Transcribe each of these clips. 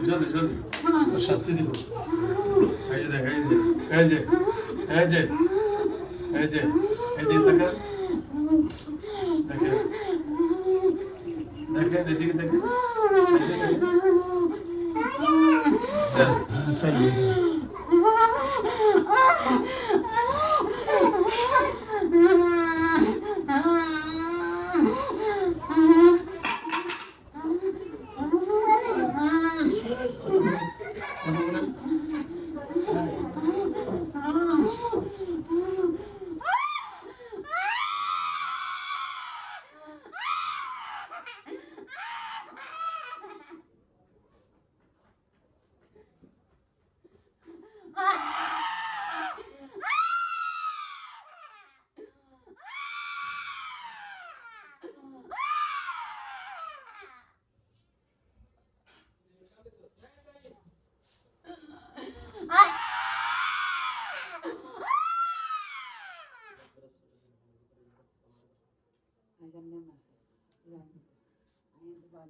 জলদি জলদি তোর শাস্তি দিব এই যে দেখ এই যে এই যে এই যে এই যে এই দিন দেখে দেখে দেখে এদিকে দেখে এই যে দেখে। স্যার স্যার কথা বলেন কথা বলেন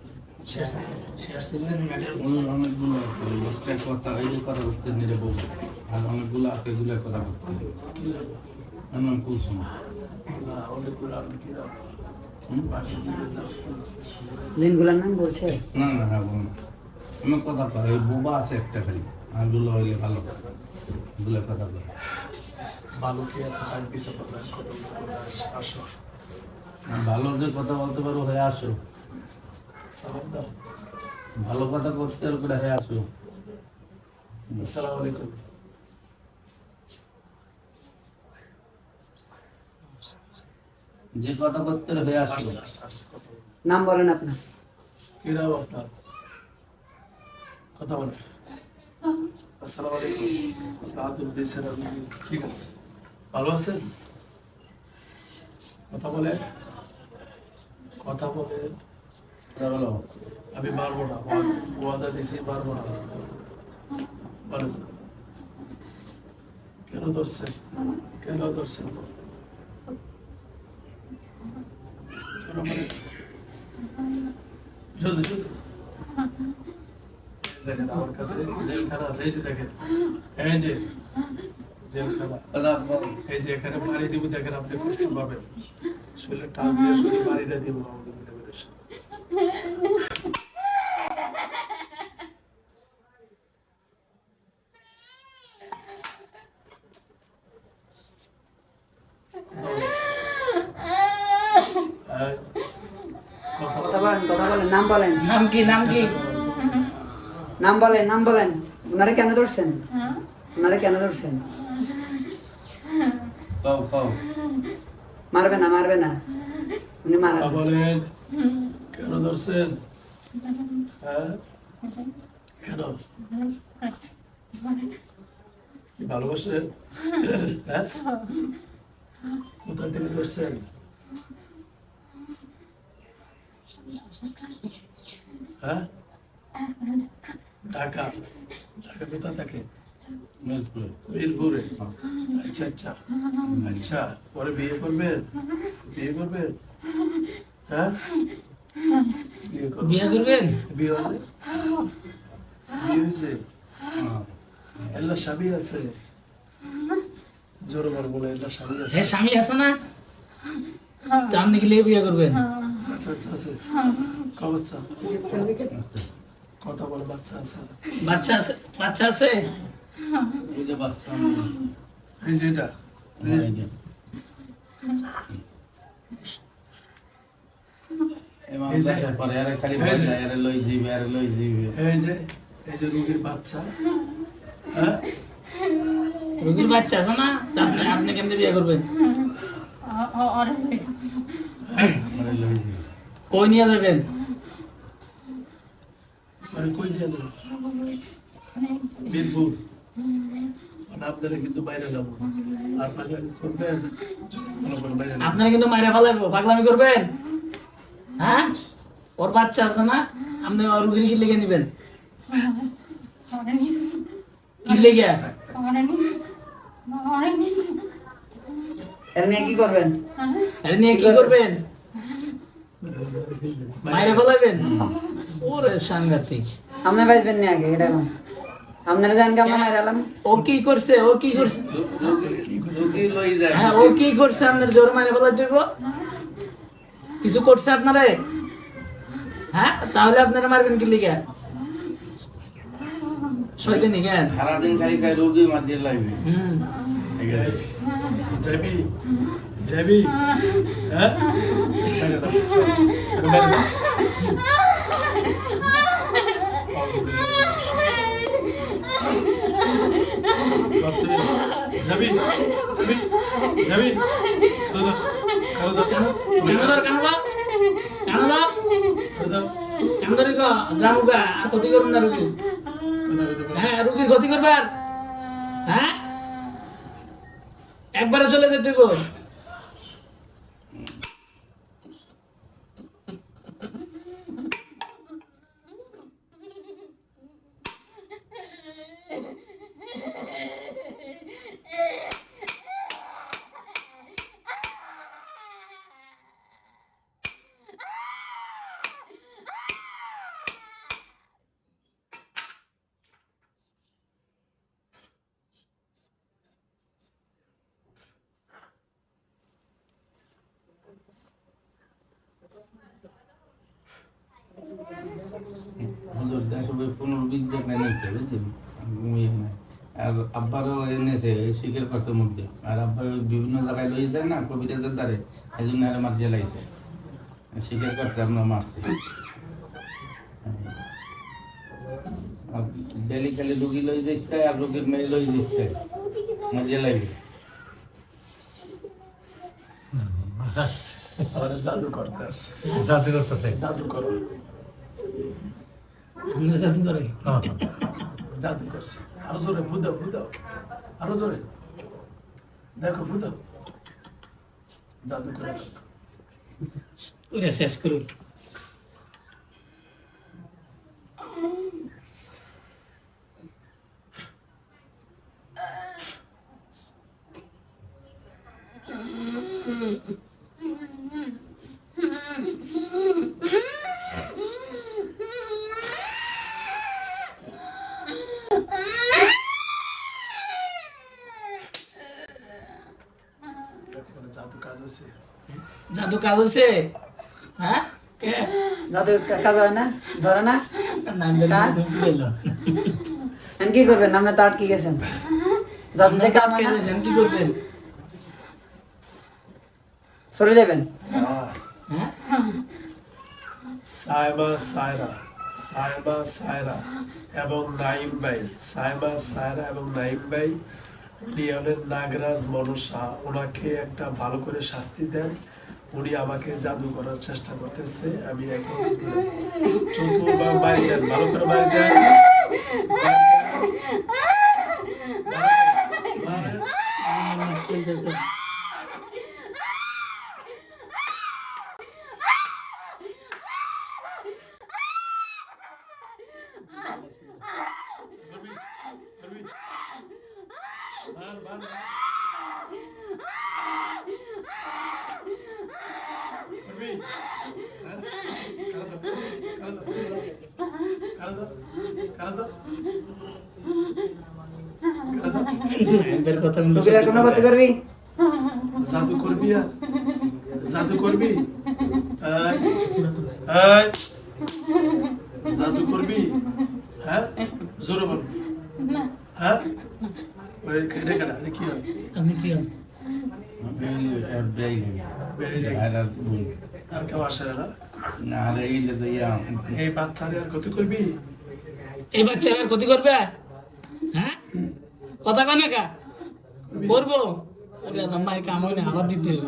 কথা এই কথা করতে নিলে বলব আর অনেকগুলো আছে এগুলো কথা করতে এমন দিনগুলোর নাম বলছে না। না বলুন কথা কয় ওই বোবা আছে একটা খালি। আরগুলো হইলে ভালো গুলো কথা কয় ভালো কি আছে? দিতে পারবে আসো। ভালো যে কথা বলতে পারো হয়ে আসো। সালাম দাও। ভালো কথা করতে করে হয়ে আসো। আসসালামু আলাইকুম। যে কথা করতে হয়ে আসো। আসতে আসতে আসতে কথা বলো। নাম বলেন আপনার। কি নাম আপনার? কথা বলেন। আসসালামু আলাইকুম। ঠিক আছে। ভালো আছেন? কথা বলেন। কথা বলেন। আমি মারবো না ওয়াদা দিছি মারবো না। বলেন কেন ধরছেন কেন ধরছেন কেন দেখেন আমার কাছে জেলখানা আছে এই যে দেখেন। এই যে জেলখানা। এই যে এখানে পানি দিব দেখেন আপনি কষ্ট পাবেন। শরীরে টান দিয়ে শরীর পানিটা দিব। আমাদের। নাম বলেন নাম বলেন নাম ওনারা কেন ধরছেন ওনারা কেন ধরছেন মারবে না মারবে না উনি মারা কেন ধরছেন? হ্যাঁ? কেন? ভালোবাসেন হ্যাঁ? কোথা থেকে ধরছেন? হ্যাঁ? ঢাকা। ঢাকা কোথা থাকে? মিরপুরে। মিরপুরে। হ্যাঁ। আচ্ছা আচ্ছা। আচ্ছা পরে বিয়ে করবেন? বিয়ে করবেন? হ্যাঁ? বিয়ে করবেন? বিয়ে বিয়ে হবে। বিয়ে হয়েছে। হ্যাঁ। এল্লা স্বামী আছে। জোর বল বলে এল্লা স্বামী আছে। হ্যাঁ স্বামী আছে না? তো আপনি কি লিয়ে বিয়ে করবেন? আচ্ছা আচ্ছা আছে। বাচ্চা কথা বলে বাচ্চা আছে। বাচ্চা আছে বাচ্চা আছে? এই যে এটা হ্যাঁ, এই যে। এবার এই যে- বাসায় পরে আরে খালি এই ভয় যে- যায়, আরে লই যাইবে, আরে লই যাইবে। এই যে এই যে রুগীর বাচ্চা। হ্যাঁ? রোগীর বাচ্চা আছে না? আপনি আপনি কেমনে বিয়ে করবেন? আরে লই যাইবে। কই নিয়ে যাবেন? মানে কই নিয়ে যাব বীরপুর মানে আপনারা কিন্তু বাইরে যাব। আর পাগলামি করবেন? আপনারা কিন্তু মাইরা ফেলাইবো। পাগলামি করবেন? হ্যাঁ? ওর বাচ্চা আছে না? আপনি ওর রুগীর কি লেগে নেবেন? কি লেগে? এর নিয়ে কি করবেন? আরে নিয়ে কি করবেন? মাইরা ওরে সাংঘাতিক। আপনি নি আগে এটা এখন। আপনারা জান কেমন মায়ের এলাম ও কি করছে? ও কি করছে? রুগী লই যায়। হ্যাঁ ও কি করছে? আপনার জোর মারে ফেলার যোগ্য কিছু করছে আপনারে হ্যাঁ তাহলে আপনারা মারবেন কি লিগে শয়তানি জ্ঞান সারাদিন খালি খাই রোগী মার দিয়ে লাগবে হুম যাবি যাবি হ্যাঁ যাব। যাব। যাবি কারও কারও দাও কেন ধর কেন দাও কেন দাও কেন ধরি গো যাব গা আর ক্ষতি করুন না রুগী। হ্যাঁ রুগীর ক্ষতি করবে আর হ্যাঁ? একবারে চলে যেতে গো বুঝছেন? ঘুমিয়ে নাই আর আব্বারও এনেছে স্বীকার করছে মুখ দিয়ে আর আব্বা বিভিন্ন জায়গায় লই যায় না কবিরাজের দ্বারে এই জন্য আর মার জেলাইছে স্বীকার করছে আপনার মারছে। ডেলি খালি রুগী লই দিচ্ছে আর রুগীর মেয়ে লই দিচ্ছে মার জেলাইবে আমার জাদু করতে আসে জাতি করতেছে জাদু করো। আমরা জাদু করে। জাদু করছে। আরও জোরে ভুদাও ভুদাও আরও জোরে। দেখো ভুদাও জাদু করে। শেষ মানে হ্যাঁ? কে? কাজ হয় না? ধরে না? কি করবেন? তো আটকে গেছেন কি করবেন? চলে যাবেন? সাইবা সাইবা সায়রা এবং নাইম ভাই সাইবা সায়রা এবং নাইম ভাই উনি হলেন নাগরাজ মনসা। ওনাকে একটা ভালো করে শাস্তি দেন। উনি আমাকে জাদু করার চেষ্টা করতেছে। আমি এখন চতুর্বার বাইরে দেন ভালো করে চলতেছে মার মার করবি হ্যাঁ কারা দাও কারা দাও কারা দাও কারা দাও কারা দাও এদের কথা টুকির আর কোনো করতে করবি জাদু করবি? আর জাদু করবি এই, জাদু করবি হ্যাঁ জোরে বল হ্যাঁ ওই কেটে কাটা আরে কি হয় আপনি কি হন আমি আর কেউ আসে না না আর এই তো ইয়া এই বাচ্চারে আর ক্ষতি করবি? এই বাচ্চারা আর ক্ষতি করবে হ্যাঁ? কথা কয় না কা? করব। আরে কাম হয় না আবার দিতে হবে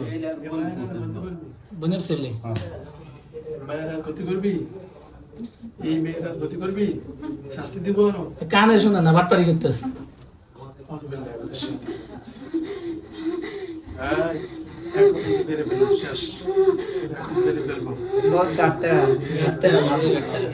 বোনের ছেলে। হ্যাঁ। মায়ের আর ক্ষতি করবি এই মেয়ের আর ক্ষতি করবি শাস্তি দিব কানে শুনে না বাটপাড়ি করতেছে। শেষ এখন বেড়ে ফেলব বহুত কাটতে হবে, মাঝে গাঁটতে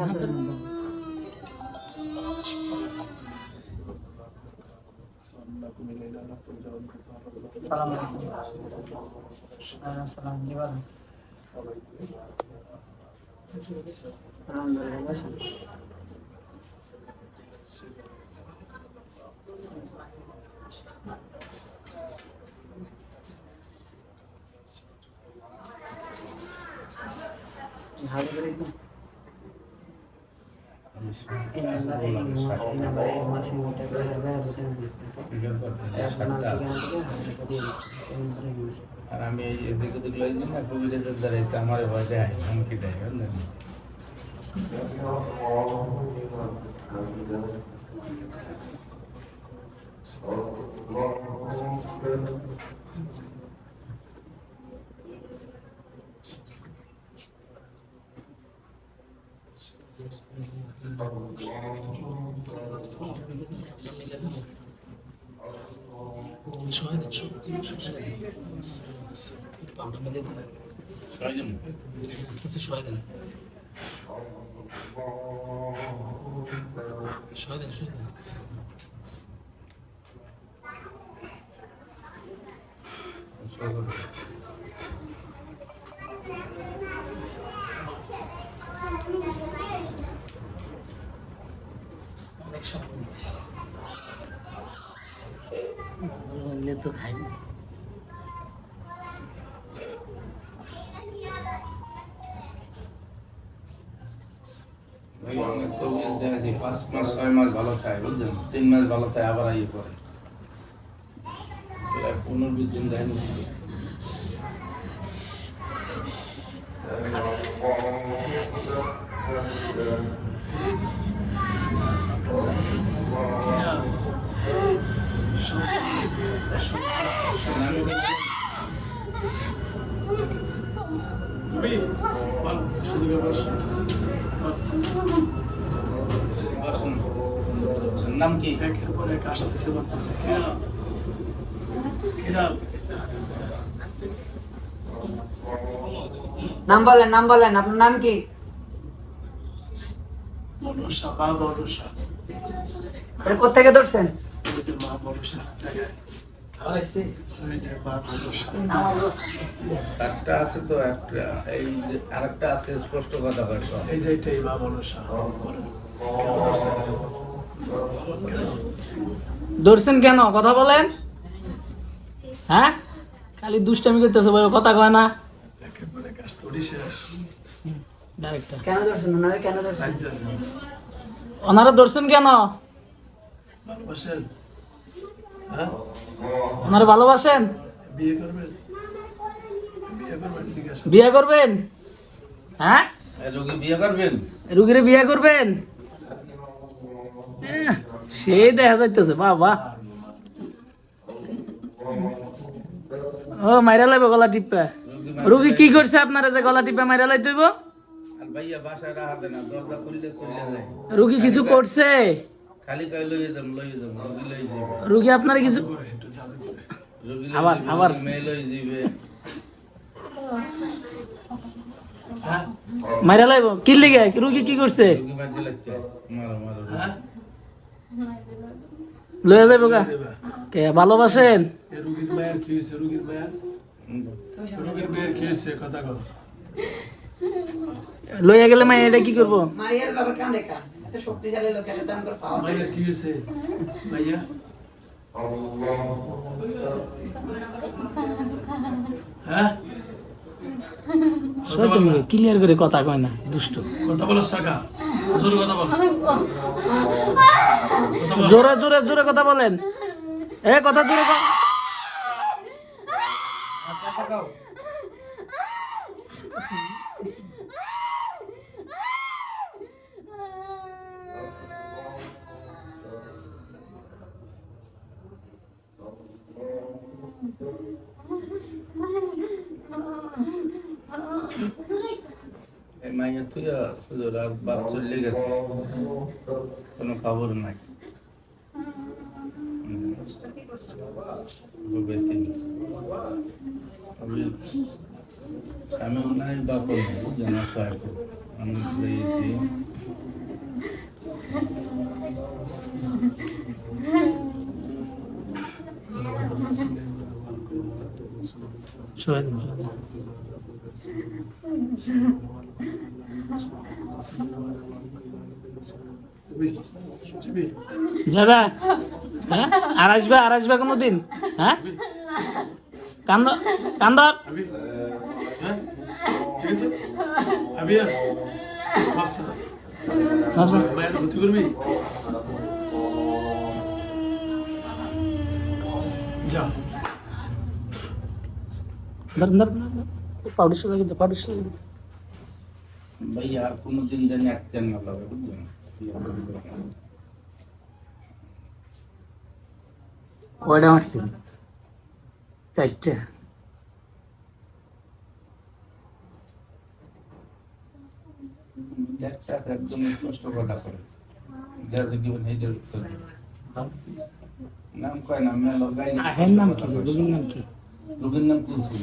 হবে। হ্যাঁ? অনেকটা। হাতে হাতে সালাম আলাইকুম সালাম কি বলেন আলহামদুলিল্লাহ বসেন। ভালো করে একদম এই নাম্বারে এই মাস এই নাম্বারে এই মাসের মধ্যে করে হবে আর ওখানে আপনার ঠিকানা থেকে আমাকে দিয়ে দিচ্ছি এই নাম্বারে এই মাসে আর আমি এই এদিক ওদিক লই দিই না কবিরাজের দ্বারা এটা আমার ভয় দেয়, হুমকি দেয়, বুঝলেন? সময় দেন দেন। একটু পাউডার মেখে দেন। আস্তে আস্তে সময় দেন সময় দেন সময় দেন ছয়জন অনেক সময় বললে তো খাই পাঁচ মাস, ছয় মাস ভালো খায়, বুঝছেন? তিন মাস ভালো খায়, আবার আইয়ে করে প্রায় পনেরো তুমি শুধু নাম কি একের পর এক আসতেছে বলতেছে কেনা কেনা নাম বলেন নাম বলেন আপনার নাম কি মনসা মা মনসা এটা কোথেকে ধরছেন মা মনসা একটা আছে তো একটা এই আরেকটা আছে স্পষ্ট কথা কয় সব এই যে এটাই মা মনসা কেন ধরছেন? কেন? কথা বলেন। হ্যাঁ? খালি দুষ্টামি করতেছে ভাই কথা কয় না। ওনারা ধরছেন কেন? ভালোবাসেন? হ্যাঁ? ওনারা ভালোবাসেন? বিয়ে করবেন। বিয়ে করবেন ঠিক আছে। বিয়ে করবেন? হ্যাঁ? এই বিয়ে করবেন? রুগীরে বিয়ে করবেন? সেই দেখা যাইতেছে বাবা। ও মাইরা লাইব গলা টিপা। রোগী রুগী কি করছে আপনারা যে গলা টিপা মাইরা লাই তৈব আর ভাইয়া বাসায় রাখাবে না দরজা খুললে চলে যায়। রুগী কিছু করছে? খালি যাম যাম রোগী লই যাবে রুগী আপনারা কিছু আবার- যাবে, আবার। মেয়ে লই যাবে মাইরা লাইব কি লিগে? রুগী কি করছে রোগী মাঝে লাগছে। মারো মারো লয়ে যাইব গা। কে ভালোবাসেন? এ মায়ের কি হয়েছে রুগীর মায়ের হুম। মায়ের কি হয়েছে কথা কর লইয়া গেলে মাই এটা কি করব মারিয়ার বাবা কান্দে কা শক্তিশালী লোক এত করে পাওয়া যায়। মায়ের কি হয়েছে? হ্যাঁ? সত্যি ক্লিয়ার করে কথা কয় না দুষ্ট। কথা বলো জোরে কথা বল। জোরে জোরে জোরে কথা বলেন। এ কথা জোরে ক- এই মাইয়া তুই সুযোগ আর বাপ চলে গেছে। কোনো খবর নাই। আমি নাই বাপ যেন সহায় আমি পেয়েছি। সবাই দিন, দিন। যাবি? হ্যাঁ? আর আসবে আর আসবে কোনোদিন? হ্যাঁ? কান্দ কান্দর আবি হ্যাঁ ভাই আর কোনোদিন জানি একতেন না লাগে বুঝলেন কয়টা মারছি। চারটে। একদম স্পষ্ট কথা করে যা দেখিবেন এই উত্তর নাম কয় না? মেয়ে লগাই নাম কি? রোগীর নাম কি? রোগীর নাম কুলসুম।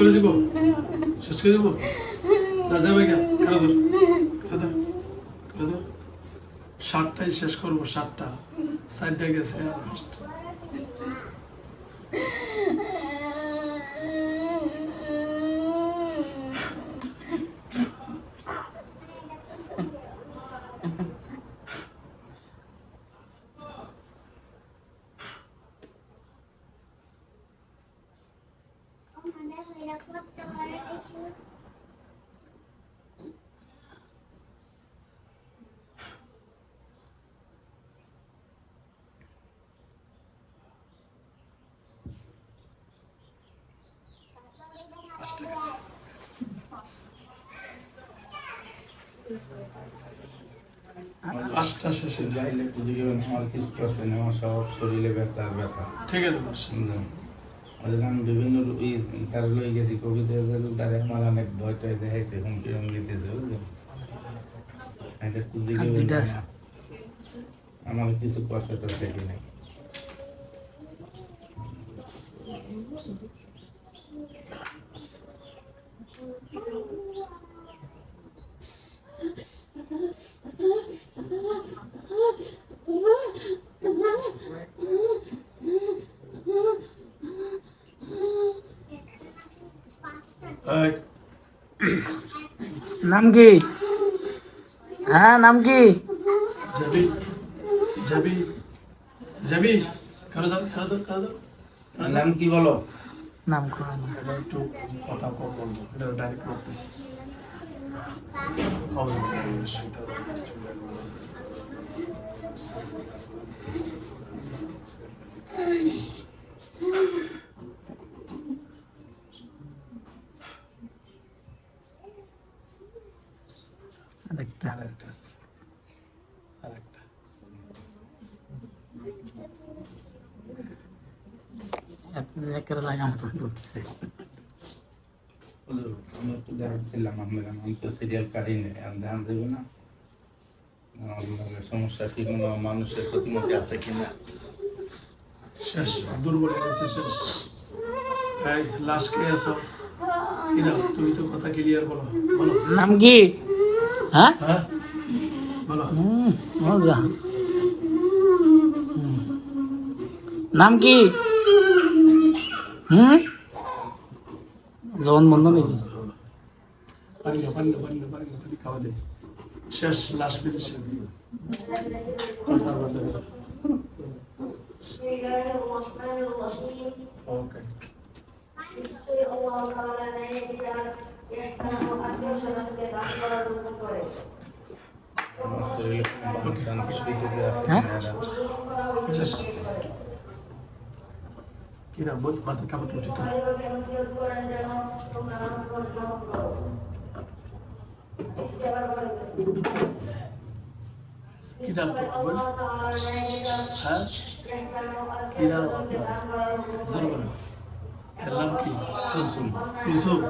করে দিব? শেষ করে দিব? না, যাবে কেন ধর কেন ধর সাতটাই শেষ করব, সাতটা। সাতটা গেছে পাঁচটা শেষে যাইলে একটু দেখিবেন আমার কিছু করছে না আমার সব শরীরে ব্যথা আর ব্যথা। ঠিক আছে। ওই জন্য আমি বিভিন্ন তার লই গেছি কবিতা তারে আমার অনেক ভয়টাই দেখাইছে হুমকি রঙ্গি দিয়েছে বুঝলেন এটা একটু দেখিবেন আমার কিছু করছে টরছে কি নাই। এই, নাম কি হ্যাঁ নাম কি জাবি জাবি জাবি কেন দাও দাও কেন দাও নাম কি বলো। নাম করো একটু কথা কম বলব ডাইরেক্ট বলতেছি আরেকটা। আরেকটা আরেকটা। আপনি একেবারে লাগা মতো উঠছে আমার তো দেখছিলাম আমরা আমি তো সিরিয়াল কাটিনি আমি ধ্যান না। সমস্যা কি কোনো মানুষের প্রতিমতি আছে কিনা? শেষ দুর্বল গেছে শেষ। এই লাশ কে আছো? কিনা তুমি তো কথা ক্লিয়ার বলো। বলো। নাম কি? হ্যাঁ? হ্যাঁ? বলো। হুম, মজা। নাম কি? হুম? জবান বন্ধ নাকি না না না না খাওয়া দে। শেষ লাশ ফিরেছে ওকে কিরা বোধ মাথা কাপড় la yaj'al হ্যাঁ yahsanu an কি নাম yushraka bil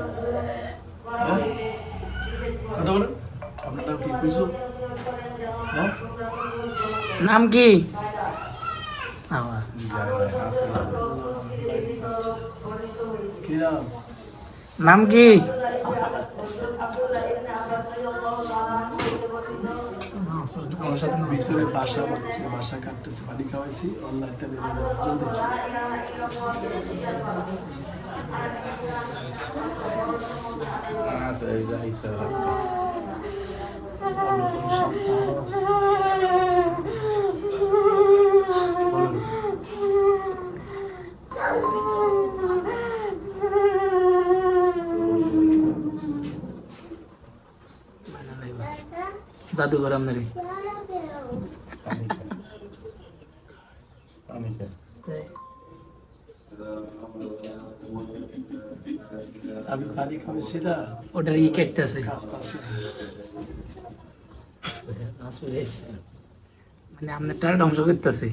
আপনার ahwal জোর এর নাম কি নাম কি নাম কি? নাম কি? আমার সাথে ভিতরে বাসা বাঁধছে বাসা কাটতেছে পানি খাওয়াইছি অনলাইনটা বেরিয়ে আচ্ছা। জাদুঘর আপনার ওটার ই কেটতেছে। মানে আপনারটা ধ্বংস করতেছে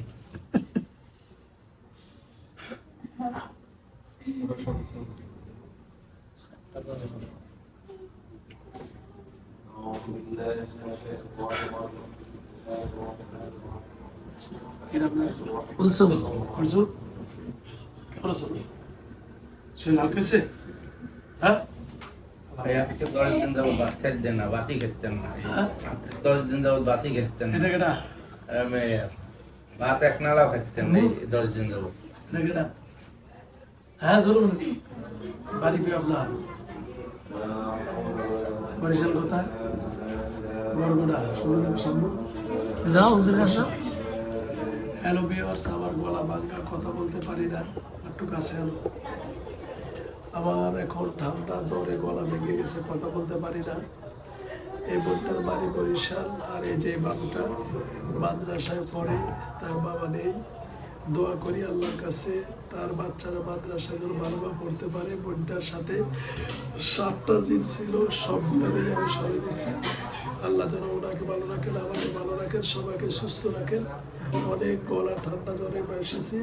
আপনার? কুলসুম কুলসুম কেমন আছো সে লাল খেয়েছে হ্যাঁ এই আজকে দশ দিন যাব ভাত খাইতেন না বাতি খেতেন না। হ্যাঁ? দশ দিন যাব বাতি খেতেন না। এটা ভাত এক এই দশ দিন যাব হ্যাঁ ধরুন বাড়ি কি আপনার বরিশাল কোথায়? বরগুনা সুন্দর সম্ভব? যাও হুজুর কাছে হ্যালো ভিউয়ার্স আমার গলা ভাঙ্গা কথা বলতে পারি না একটু কাছে আমার এখন ঠান্ডা জ্বরে, গলা ভেঙে গেছে, কথা বলতে পারি না। এই বোনটার বাড়ি বরিশাল, আর এই যে বাবুটা মাদ্রাসায় পড়ে, তার বাবা নেই। দোয়া করি আল্লাহর কাছে, তার বাচ্চারা মাদ্রাসায় যেন ভালোভাবে পড়তে পারে। বোনটার সাথে সাতটা জিন ছিল সবগুলো আমি সরে দিচ্ছি আল্লাহ যেন ওনাকে ভালো রাখেন, আমাকে ভালো রাখেন, সবাইকে সুস্থ রাখেন। অনেক গলা ঠান্ডা জ্বরে এসেছি।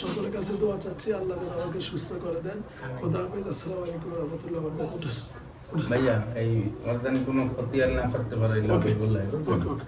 সকলের কাছে দোয়া চাচ্ছি আল্লাহ যেন আমাকে সুস্থ করে দেন। খোদা হাফেজ আসসালামু আলাইকুম রহমতুল্লাহ বরকাতুহ। ভাইয়া এই অর্গান কোনো ক্ষতি আর না করতে পারে ওকে ওকে